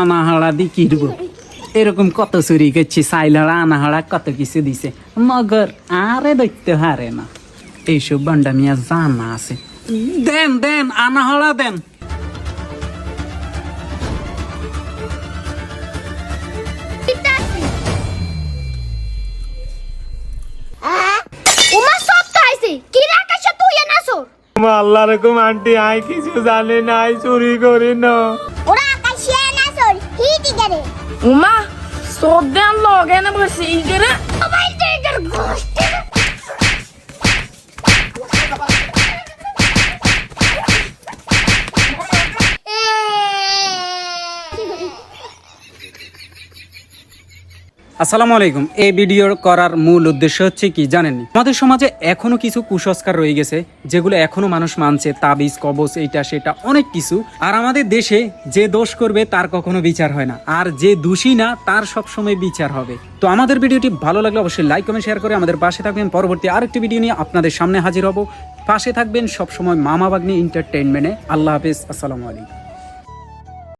আনাহাড়া দি কিরব এরকম কত চুরি করছি সাইলহড়া আনাহাড়া কত কিছু দিছে। মগর আরে দৈত্য হারে না। এইসব বন্ডামিয়া জানা আছে। দেন দেন আনাহাড়া দেন। আল্লাহ রকম আন্টি আই কিছু জানে না আই চুরি করি না। ওরা আকাশে এনাসো হিটি গরে উমা সদ্যান লগে না বসে ইগরে মোবাইল টেকার গোষ্ঠী আসসালামু আলাইকুম। এই ভিডিও করার মূল উদ্দেশ্য হচ্ছে কি জানেননি? আমাদের সমাজে এখনও কিছু কুসংস্কার রয়ে গেছে, যেগুলো এখনও মানুষ মানছে। তাবিজ কবজ এইটা সেটা, অনেক কিছু। আর আমাদের দেশে যে দোষ করবে, তার কখনো বিচার হয় না। আর যে দোষী না, তার সবসময় বিচার হবে। তো আমাদের ভিডিওটি ভালো লাগলে অবশ্যই লাইক কমেন্ট শেয়ার করে আমাদের পাশে থাকবেন। পরবর্তী আরেকটি ভিডিও নিয়ে আপনাদের সামনে হাজির হব। পাশে থাকবেন সবসময় মামা বাগনি এন্টারটেইনমেন্টে আল্লাহ হাফিজ। আসসালামু আলাইকুম।